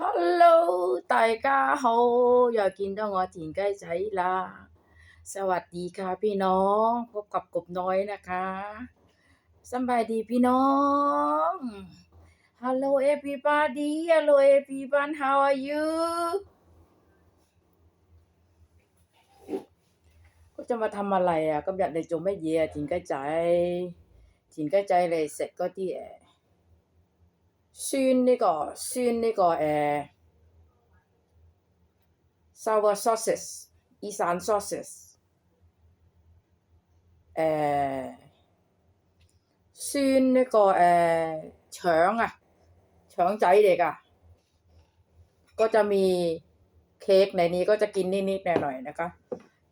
Hello，大家好，又见到我田鸡仔啦！สวัสดีค่ะพี่น้อง พบกับกบน้อยนะคะสำบายดีพี่น้อง Hello everybody Hello everyone how are you ก็จะมาทำอะไรอ่ะ ก็อยากในจงไม่เยียถินใกล้ใจถินใกล้ใจเลยเสร็จก็啲诶 酸呢、个酸呢、个诶 sour sauces อีสาน sauces 诶酸呢、个诶肠啊肠仔嚟㗎 ก็จะมีเค้กในนี้ก็จะกินนิดๆหน่อยๆนะคะ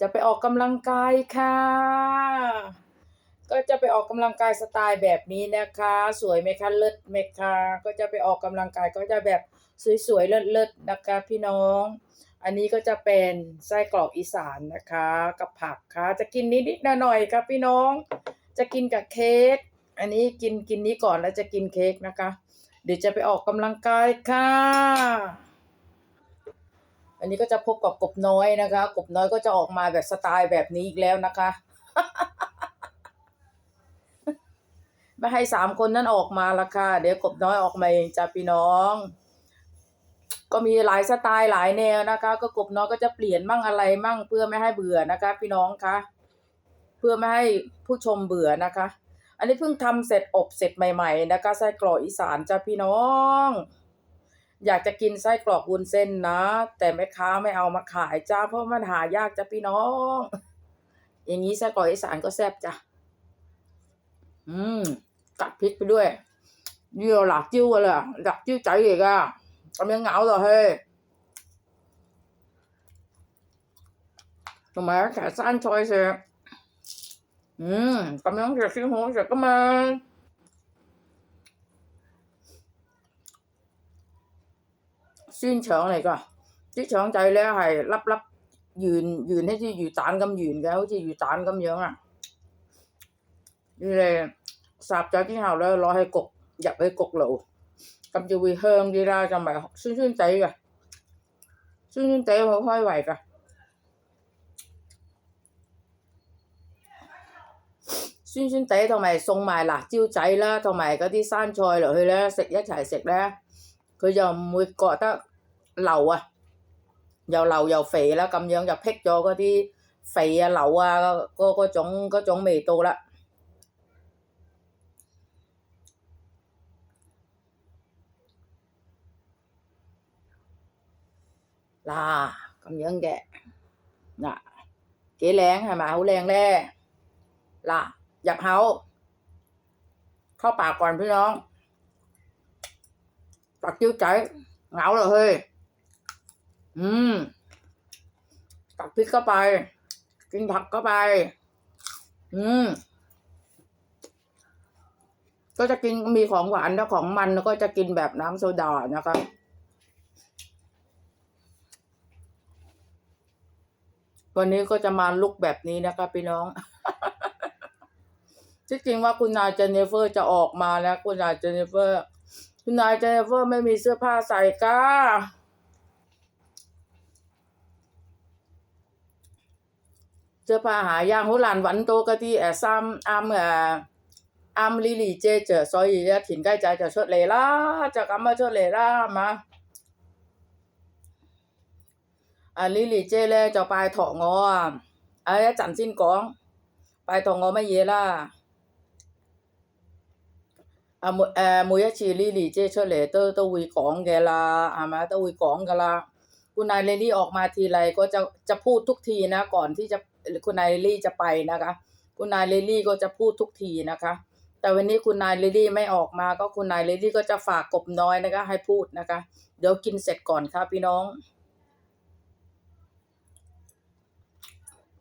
จะไปออกกำลังกายค่ะ ก็จะไปออกกำลังกายสไตล์แบบนี้นะคะ สวยไหมคะเลิศไหมคะก็จะไปออกกำลังกายก็จะแบบสวยๆเลิศๆนะคะพี่น้อง อันนี้ก็จะเป็นไส้กรอกอีสานนะคะ กับผักค่ะ จะกินนิดๆหน่อยๆครับพี่น้อง จะกินกับเค้กอันนี้กินกินนี้ก่อนแล้วจะกินเค้กนะคะ เดี๋ยวจะไปออกกำลังกายค่ะอันนี้ก็จะพบกับกบน้อยนะคะ กบน้อยก็จะออกมาแบบสไตล์แบบนี้อีกแล้วนะคะ ไม่ให้สามคนนั้นออกมาละค่ะ เดี๋ยวกบน้อยออกมาเองจ้าพี่น้อง ก็มีหลายสไตล์หลายแนวนะคะ ก็กบน้อยก็จะเปลี่ยนมั่งอะไรมั่งเพื่อไม่ให้เบื่อนะคะ พี่น้องคะ เพื่อไม่ให้ผู้ชมเบื่อนะคะ อันนี้เพิ่งทำเสร็จอบเสร็จใหม่ ๆ นะคะไส้กรอกอีสานจ้าพี่น้อง อยากจะกินไส้กรอกวุ้นเส้นนะ แต่แม่ค้าไม่เอามาขายจ้าเพราะมันหายากจ้าพี่น้อง อย่างนี้ไส้กรอกอีสานก็แซ่บจ้ะอืม กัดพริกไปด้วย呢個辣椒噶啦，辣椒仔嚟噶，咁樣咬落去，同埋一齊生菜食，嗯，咁樣食先好食噶嘛。酸腸嚟㗎，啲腸仔咧係粒粒圓圓，好似魚蛋咁圓嘅，好似魚蛋咁樣啊！你哋 烚咗之後咧，攞去焗入去焗爐，咁就會香啲啦，就唔係酸酸地嘅，酸酸地好開胃㗎。酸酸地同埋送埋辣椒仔啦，同埋嗰啲生菜落去咧，食一齊食咧，佢就唔會覺得流啊，又流又肥啦，咁樣就辟咗嗰啲肥啊、流啊嗰嗰種嗰種味道啦。 là công nhân kệ nè kế lén hay mà hấu lén le là giặt hấu เข้าปากก่อนพี่น้องปักจิ้วใจเหงาเลยเฮ้ยอืมตักพริกเข้าไป กินผักเข้าไป อืมก็จะกินมีของหวานแล้วของมันแล้วก็จะกินแบบน้ำโซดานะครับ วันนี้ก็จะมาลุกแบบนี้นะคะพี่น้องที่จริงว่าคุณนายเจเนเฟอร์จะออกมาแล้ว คุณนายเจเนเฟอร์ คุณนายเจเนเฟอร์ไม่มีเสื้อผ้าใส่ก้าเสื้อผ้าหายางหุหลานหวันโตกะที่แอซัมอัมเออัมลิลีเจเจอซอยถิ่นใกล้ใจจะชดเลล่าจะกำมาชดเลล่ามา 啊 Lily 姐咧就拜托我啊，诶一阵先讲，拜托我乜嘢啦？啊每诶、每一次 Lily 姐出嚟都都会讲嘅啦，系咪都会讲噶啦。คุณนายเลลี่ออกมาทีไรก็จะจะพูดทุกทีนะก่อนที่จะคุณนายเลลี่จะไปนะคะ คุณนายเลลี่ก็จะพูดทุกทีนะคะ แต่วันนี้คุณนายเลลี่ไม่ออกมาก็คุณนายเลลี่ก็จะฝากกบน้อยนะคะ ให้พูดนะคะ เดี๋ยวกินเสร็จก่อนค่ะพี่น้อง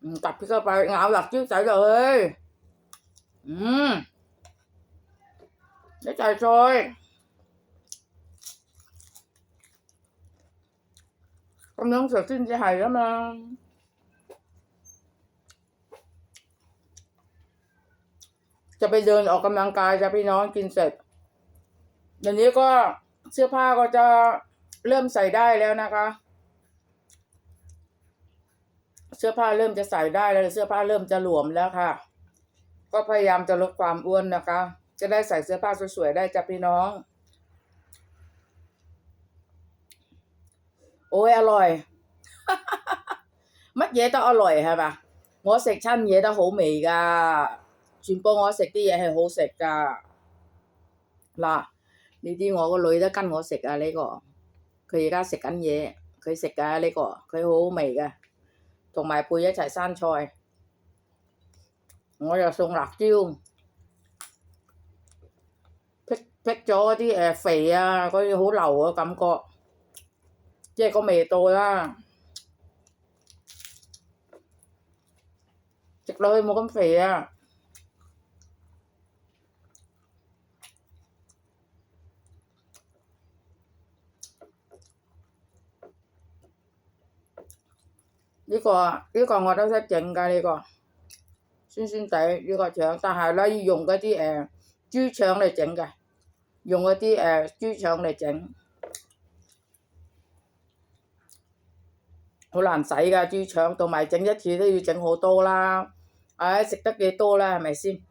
อืมตัดพริกเข้าไปเงาหลักจิ้วใส่เลย อืมได้ใส่ซอยกำลังเสร็จสิ้นจะหายแล้วมั้งจะไปเดินออกกำลังกายจะพี่น้องกินเสร็จเดี๋ยวนี้ก็เสื้อผ้าก็จะเริ่มใส่ได้แล้วนะคะ เสื้อผ้าเริ่มจะใส่ได้แล้วเสื้อผ้าเริ่มจะหลวมแล้วค่ะ ก็พยายามจะลดความอ้วนนะคะ จะได้ใส่เสื้อผ้าสวยๆได้จ้ะพี่น้อง โอ้ยอร่อยมัดเยต้องอร่อยใช่ปะงอเซกชั่นเยต้องโหเมกาชิมโปงอเซกที่เยให้โหเซกกาล่ะนี่ที่งอก็เลยถ้ากันงอเซกอะไรก็เคยกาเซกกันเยเคยเซกกาอะไรก็เคยโหเมกา 同埋配一齊生菜。我又送辣椒，辟辟咗啲誒肥啊，嗰啲好流嘅感覺，即係個味道啦。食落去冇咁肥啊！ 呢、個呢、個我都識整㗎呢個酸酸地呢、個腸，但係咧要用嗰啲誒豬腸嚟整嘅，用嗰啲誒豬腸嚟整，好難洗㗎豬腸，同埋整一次都要整好多啦。唉、食得幾多啦，係咪先？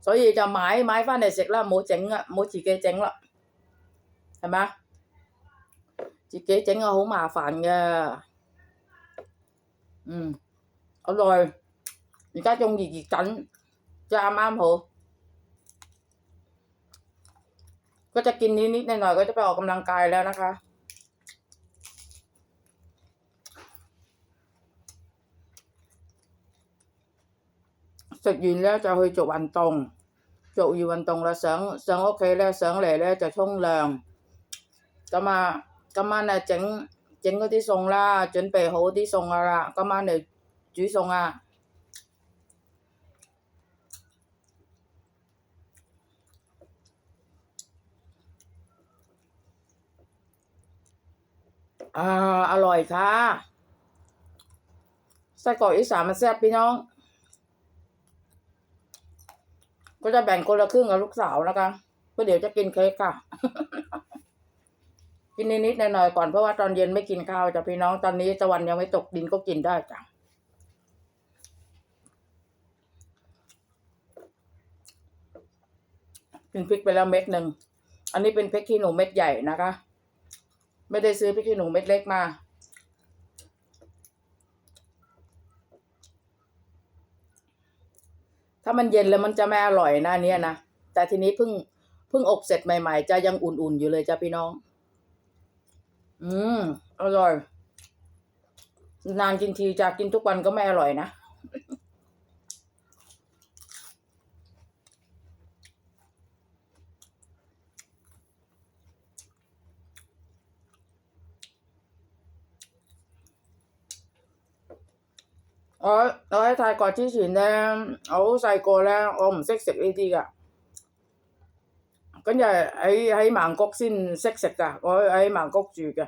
所以就買買翻嚟食啦，冇整啊，冇自己整啦，係咪啊？自己整啊好麻煩㗎， 嗯，好耐，而家仲熱熱緊，就啱啱好。ก็จะกินนิดๆหน่อยๆก็จะไปออกกำลังกายแล้วนะคะ 食完咧就去做運動，做完運動啦，上上屋企咧上嚟咧就沖涼。咁啊，今晚啊整 整嗰啲餸啦，准备好啲餸噶啦，今晚嚟煮餸啊！อ่าอร่อยค่ะไส้กรอกอีสานมันแซ่บพี่น้อง ก็จะแบ่งคนละครึ่งกับลูกสาวนะคะเพราะเดี๋ยวจะกินเค้กค่ะ กินนิดๆหน่อยๆก่อนเพราะว่าตอนเย็นไม่กินข้าวจ้ะพี่น้องตอนนี้ตะวันยังไม่ตกดินก็กินได้จ้ะกินพริกไปแล้วเม็ดหนึ่งอันนี้เป็นพริกขี้หนูเม็ดใหญ่นะคะ ไม่ได้ซื้อพริกขี้หนูเม็ดเล็กมาถ้ามันเย็นแล้วมันจะไม่อร่อยนะอันเนี้ยนะ แต่ทีนี้เพิ่งเพิ่งอบเสร็จใหม่ ๆ จะยังอุ่นๆอยู่เลยจ้ะพี่น้อง อืม อร่อย นานกินทีจากกินทุกวันก็ไม่อร่อยนะ ở ở Thái có chi chỉ nên ở Sài Gòn là ông xích xích đi đi cả 跟住喺喺曼谷先識食噶，我喺曼谷住嘅，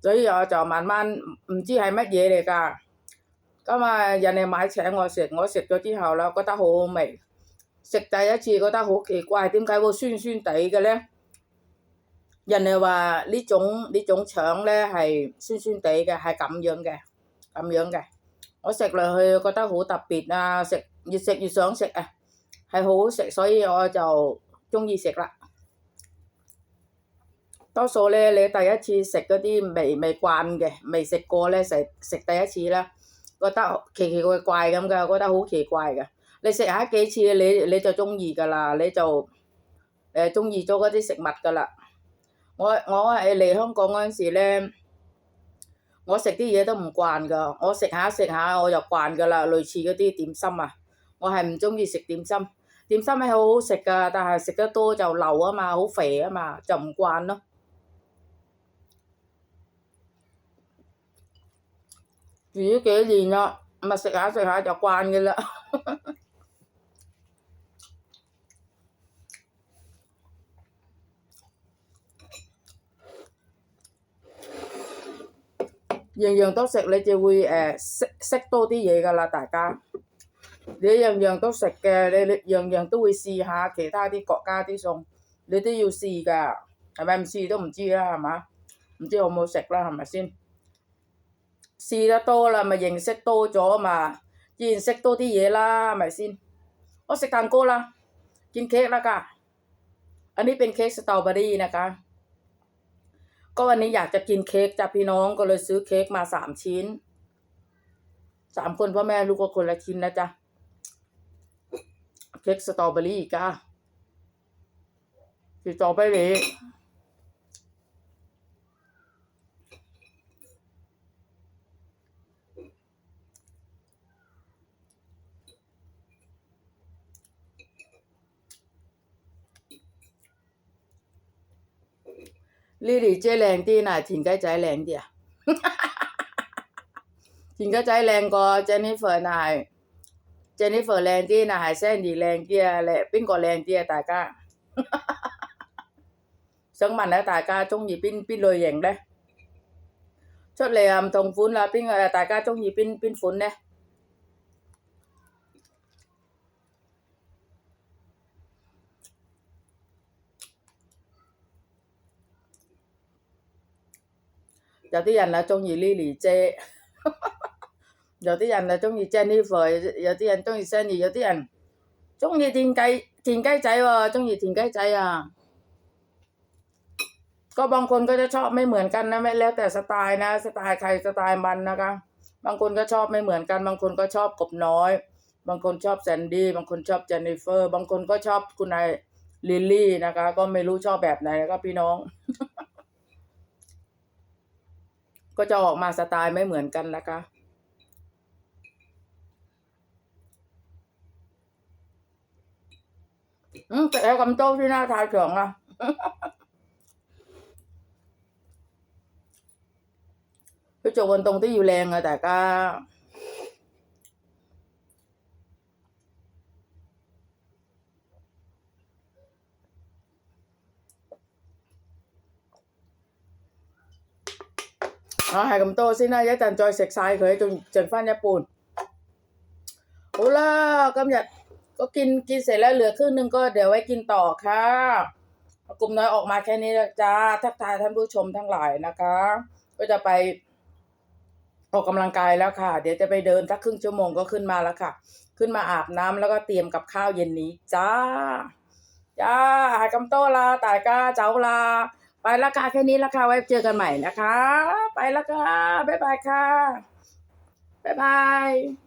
所以我就慢慢唔知係乜嘢嚟噶。咁啊，人哋買請我食，我食咗之後啦，覺得好好味。食第一次覺得好奇怪，點解會酸酸地嘅咧？人哋話呢種呢種腸咧係酸酸地嘅，係咁樣嘅，咁樣嘅。我食落去覺得好特別啊！食越食越想食啊，係好好食，所以我就中意食啦。 多數咧，你第一次食嗰啲未未慣嘅，未食過咧，食食第一次啦，覺得奇奇怪怪咁嘅，覺得好奇怪嘅。你食下幾次，你你就中意㗎啦，你就誒中意咗嗰啲食物㗎啦。我我係嚟香港嗰陣時咧。我食啲嘢都唔慣噶，我食下食下我就慣噶啦，類似嗰啲點心啊，我係唔中意食點心，點心係好好食噶，但係食得多就流啊嘛，好肥啊嘛，就唔慣咯。 住咗幾年啦，咪食下食下就慣嘅啦。樣樣都食，你就會誒識識多啲嘢噶啦，大家。你樣樣都食嘅，你你樣樣都會試下其他啲國家啲餸，你都要試噶。 係咪唔試都唔知啦，係嘛？唔知有冇食啦，係咪先？ xì ra tô là mà dành sách tô cho mà chỉ sách tô thì dễ là mà xin có sẽ càng cô là กินเค้กแล้วค่ะ อันนี้เป็นเค้กสตรอเบอรี่นะคะ ก็วันนี้อยากจะกินเค้กจากพี่น้องก็เลยซื้อเค้กมาสามชิ้น สามคนพ่อแม่ลูกก็คนละชิ้นนะจ๊ะ เค้กสตรอเบอรี่ค่ะสตรอเบอรี่ Lily 姐靚啲嗱，田雞仔靚啲啊！田雞仔靚過 Jennifer 嗱係 Jennifer 靚啲嗱係 Sandy 靚啲啊！靚邊個靚啲啊？大家想問下大家中意邊邊類型咧？出嚟啊唔同款啦，邊個大家中意邊邊款咧？ 有啲人啊中意 Lily 姐，有啲人啊中意 Jennifer，有啲人中意 Sandy，有啲人中意田鸡田鸡仔喎，中意田鸡仔啊！ก็บางคนก็จะชอบไม่เหมือนกันนะไม่แล้วแต่สไตล์นะ สไตล์ใครสไตล์มันนะคะ บางคนก็ชอบไม่เหมือนกัน บางคนก็ชอบกบน้อย บางคนชอบแซนดี้บางคนชอบเจนนิเฟอร์ บางคนก็ชอบคุณนายลิลลี่นะคะ ก็ไม่รู้ชอบแบบไหนนะครับพี่น้อง ก็จะออกมาสไตล์ไม่เหมือนกันนะคะ อืมแต่กำโต้ที่หน้าทายเฉียงอะพี่โจวนตรงที่อยู่แรงอะแต่ก็ nó hai cầm tô xin ra giá tàn trôi sạch sai khởi trùng trần phan โอ้ล่ะกำจัดก็กินกินเสร็จแล้วเหลือครึ่งหนึ่งก็เดี๋ยวไว้กินต่อค่ะกลุ่มน้อยออกมาแค่นี้จ้าทักทายท่านผู้ชมทั้งหลายนะคะ ก็จะไปออกกำลังกายแล้วค่ะ เดี๋ยวจะไปเดินสักครึ่งชั่วโมงก็ขึ้นมาแล้วค่ะ ขึ้นมาอาบน้ำแล้วก็เตรียมกับข้าวเย็นนี้จ้า จ้าหายกำโตลาตายก้าเจ้าลา ไปและค่ะแค่นี้และค่ะไว้เจอกันใหม่นะคะ ไปและค่ะบ๊ายบายค่ะบ๊ายบาย